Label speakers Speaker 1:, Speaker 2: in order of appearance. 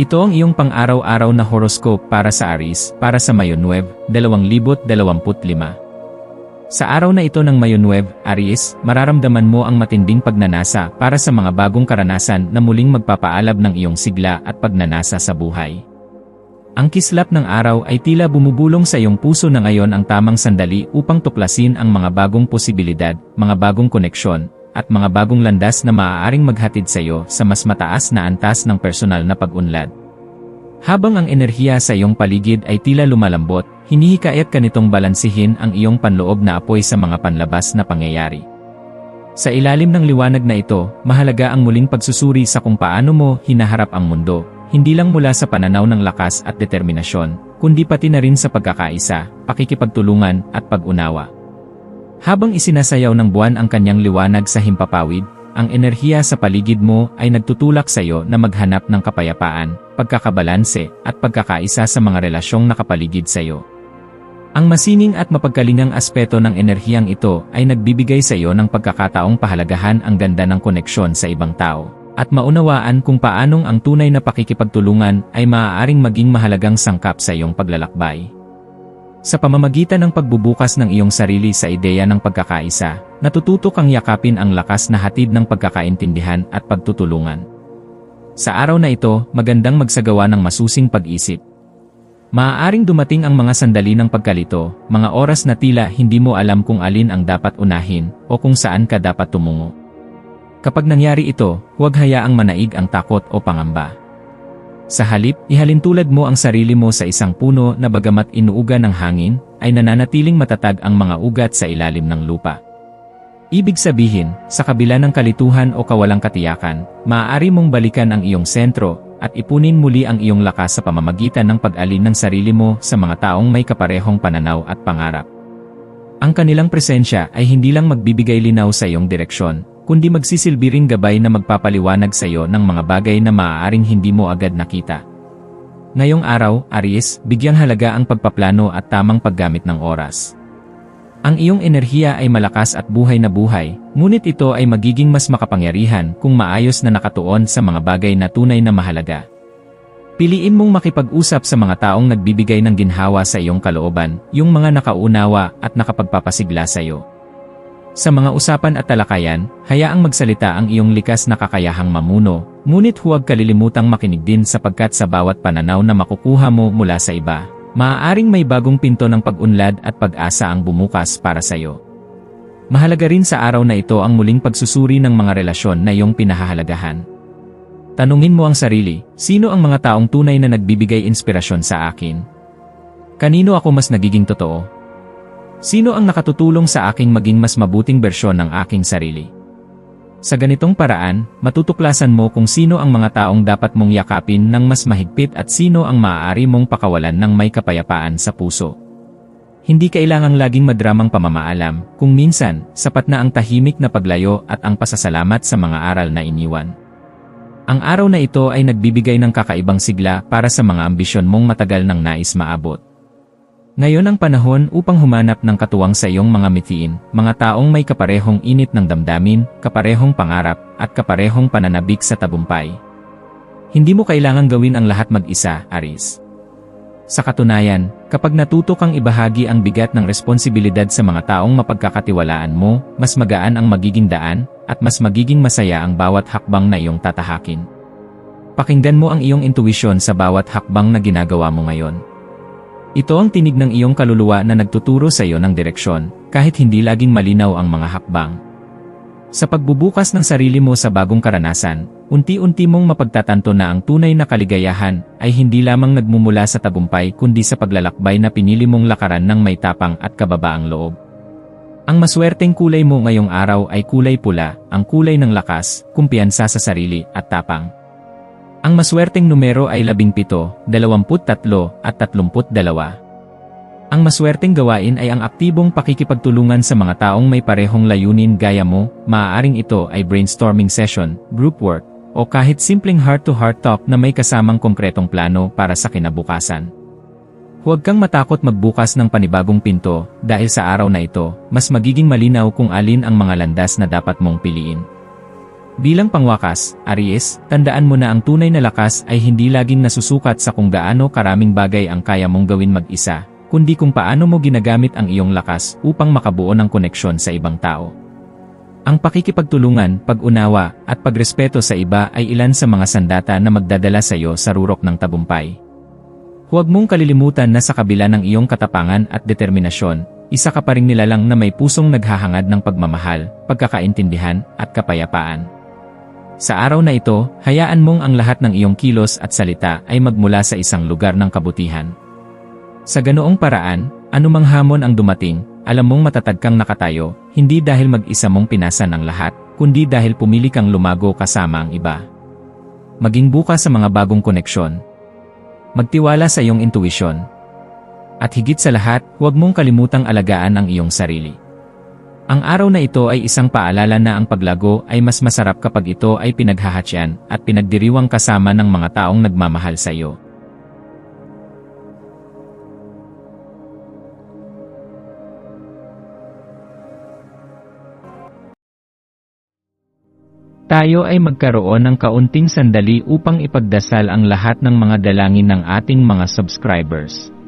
Speaker 1: Ito ang iyong pang-araw-araw na horoscope para sa Aris, para sa Mayonweb, 2025. Sa araw na ito ng Mayonweb, Aries, mararamdaman mo ang matinding pagnanasa para sa mga bagong karanasan na muling magpapaalab ng iyong sigla at pagnanasa sa buhay. Ang kislap ng araw ay tila bumubulong sa iyong puso na ngayon ang tamang sandali upang tuklasin ang mga bagong posibilidad, mga bagong koneksyon, at mga bagong landas na maaaring maghatid sa iyo sa mas mataas na antas ng personal na pag-unlad. Habang ang enerhiya sa iyong paligid ay tila lumalambot, hinihikayat ka nitong balansihin ang iyong panloob na apoy sa mga panlabas na pangyayari. Sa ilalim ng liwanag na ito, mahalaga ang muling pagsusuri sa kung paano mo hinaharap ang mundo, hindi lang mula sa pananaw ng lakas at determinasyon, kundi pati na rin sa pagkakaisa, pakikipagtulungan at pag-unawa. Habang isinasayaw ng buwan ang kanyang liwanag sa himpapawid, ang enerhiya sa paligid mo ay nagtutulak sa iyo na maghanap ng kapayapaan, pagkakabalanse, at pagkakaisa sa mga relasyong nakapaligid sa iyo. Ang masining at mapagkalingang aspeto ng enerhiyang ito ay nagbibigay sa iyo ng pagkakataong pahalagahan ang ganda ng koneksyon sa ibang tao, at maunawaan kung paanong ang tunay na pakikipagtulungan ay maaaring maging mahalagang sangkap sa iyong paglalakbay. Sa pamamagitan ng pagbubukas ng iyong sarili sa ideya ng pagkakaisa, natututo kang yakapin ang lakas na hatid ng pagkakaintindihan at pagtutulungan. Sa araw na ito, magandang magsagawa ng masusing pag-isip. Maaaring dumating ang mga sandali ng pagkalito, mga oras na tila hindi mo alam kung alin ang dapat unahin o kung saan ka dapat tumungo. Kapag nangyari ito, huwag hayaang manaig ang takot o pangamba. Sa halip, ihalintulad mo ang sarili mo sa isang puno na bagamat inuuga ng hangin, ay nananatiling matatag ang mga ugat sa ilalim ng lupa. Ibig sabihin, sa kabila ng kalituhan o kawalang katiyakan, maaari mong balikan ang iyong sentro at ipunin muli ang iyong lakas sa pamamagitan ng pag-alin ng sarili mo sa mga taong may kaparehong pananaw at pangarap. Ang kanilang presensya ay hindi lang magbibigay linaw sa iyong direksyon, kundi magsisilbi ring gabay na magpapaliwanag sa iyo ng mga bagay na maaaring hindi mo agad nakita. Ngayong araw, Aries, bigyang halaga ang pagpaplano at tamang paggamit ng oras. Ang iyong enerhiya ay malakas at buhay na buhay, ngunit ito ay magiging mas makapangyarihan kung maayos na nakatuon sa mga bagay na tunay na mahalaga. Piliin mong makipag-usap sa mga taong nagbibigay ng ginhawa sa iyong kalooban, yung mga nakaunawa at nakapagpapasigla sa iyo. Sa mga usapan at talakayan, hayaang magsalita ang iyong likas na kakayahang mamuno, ngunit huwag kalilimutang makinig din sapagkat sa bawat pananaw na makukuha mo mula sa iba, maaaring may bagong pinto ng pag-unlad at pag-asa ang bumukas para sa iyo. Mahalaga rin sa araw na ito ang muling pagsusuri ng mga relasyon na iyong pinahahalagahan. Tanungin mo ang sarili, sino ang mga taong tunay na nagbibigay inspirasyon sa akin? Kanino ako mas nagiging totoo? Sino ang nakatutulong sa aking maging mas mabuting bersyon ng aking sarili? Sa ganitong paraan, matutuklasan mo kung sino ang mga taong dapat mong yakapin ng mas mahigpit at sino ang maaari mong pakawalan ng may kapayapaan sa puso. Hindi kailangang laging madramang pamamaalam, kung minsan, sapat na ang tahimik na paglayo at ang pasasalamat sa mga aral na iniwan. Ang araw na ito ay nagbibigay ng kakaibang sigla para sa mga ambisyon mong matagal nang nais maabot. Ngayon ang panahon upang humanap ng katuwang sa iyong mga mitiin, mga taong may kaparehong init ng damdamin, kaparehong pangarap, at kaparehong pananabik sa tabumpay. Hindi mo kailangang gawin ang lahat mag-isa, Aris. Sa katunayan, kapag natuto kang ibahagi ang bigat ng responsibilidad sa mga taong mapagkakatiwalaan mo, mas magaan ang magiging daan, at mas magiging masaya ang bawat hakbang na iyong tatahakin. Pakinggan mo ang iyong intuisyon sa bawat hakbang na ginagawa mo ngayon. Ito ang tinig ng iyong kaluluwa na nagtuturo sa iyo ng direksyon, kahit hindi laging malinaw ang mga hakbang. Sa pagbubukas ng sarili mo sa bagong karanasan, unti-unti mong mapagtatanto na ang tunay na kaligayahan ay hindi lamang nagmumula sa tagumpay kundi sa paglalakbay na pinili mong lakaran ng may tapang at kababaang loob. Ang maswerteng kulay mo ngayong araw ay kulay pula, ang kulay ng lakas, kumpiyansa sa sarili at tapang. Ang maswerteng numero ay 17, 23 at 32. Ang maswerteng gawain ay ang aktibong pakikipagtulungan sa mga taong may parehong layunin gaya mo, maaaring ito ay brainstorming session, group work, o kahit simpleng heart-to-heart talk na may kasamang konkretong plano para sa kinabukasan. Huwag kang matakot magbukas ng panibagong pinto dahil sa araw na ito, mas magiging malinaw kung alin ang mga landas na dapat mong piliin. Bilang pangwakas, Aries, tandaan mo na ang tunay na lakas ay hindi laging nasusukat sa kung gaano karaming bagay ang kaya mong gawin mag-isa, kundi kung paano mo ginagamit ang iyong lakas upang makabuo ng koneksyon sa ibang tao. Ang pakikipagtulungan, pag-unawa, at pagrespeto sa iba ay ilan sa mga sandata na magdadala sa iyo sa rurok ng tabumpay. Huwag mong kalilimutan na sa kabila ng iyong katapangan at determinasyon, isa ka pa ring nilalang na may pusong naghahangad ng pagmamahal, pagkakaintindihan, at kapayapaan. Sa araw na ito, hayaan mong ang lahat ng iyong kilos at salita ay magmula sa isang lugar ng kabutihan. Sa ganoong paraan, anumang hamon ang dumating, alam mong matatag kang nakatayo, hindi dahil mag-isa mong pinasan ang lahat, kundi dahil pumili kang lumago kasama ang iba. Maging bukas sa mga bagong koneksyon. Magtiwala sa iyong intuisyon. At higit sa lahat, huwag mong kalimutang alagaan ang iyong sarili. Ang araw na ito ay isang paalala na ang paglago ay mas masarap kapag ito ay pinaghahatsyan at pinagdiriwang kasama ng mga taong nagmamahal sa iyo. Tayo ay magkaroon ng kaunting sandali upang ipagdasal ang lahat ng mga dalangin ng ating mga subscribers,